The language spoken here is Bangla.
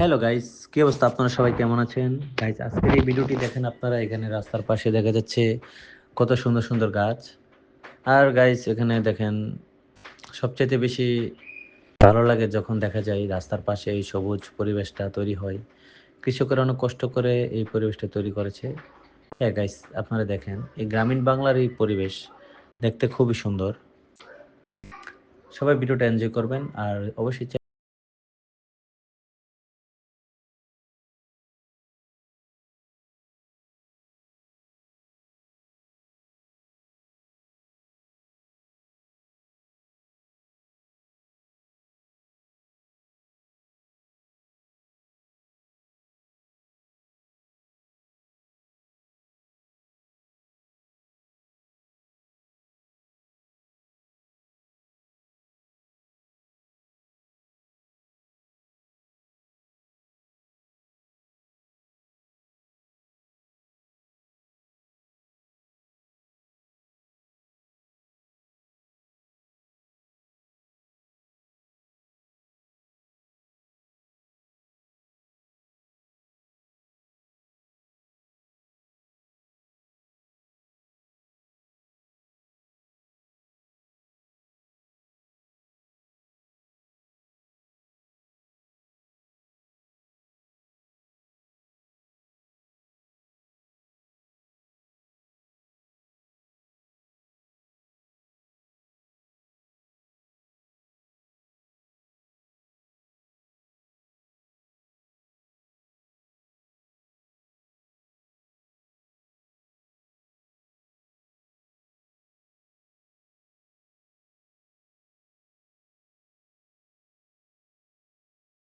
হ্যালো গাইস কি অবস্থা? আপনারা সবাই কেমন আছেন? গাইস আজকের এই ভিডিওটি দেখেন আপনারা। এখানে রাস্তার পাশে দেখা যাচ্ছে কত সুন্দর সুন্দর গাছ। আর গাইস এখানে দেখেন সবচেয়ে বেশি ভালো লাগে যখন দেখা যায় রাস্তার পাশে এই সবুজ পরিবেশটা তৈরি হয়। কৃষকেরা অনেক কষ্ট করে এই পরিবেশটা তৈরি করেছে। হ্যাঁ গাইস আপনারা দেখেন, এই গ্রামীণ বাংলার এই পরিবেশ দেখতে খুবই সুন্দর। সবাই ভিডিওটা এনজয় করবেন, আর অবশ্যই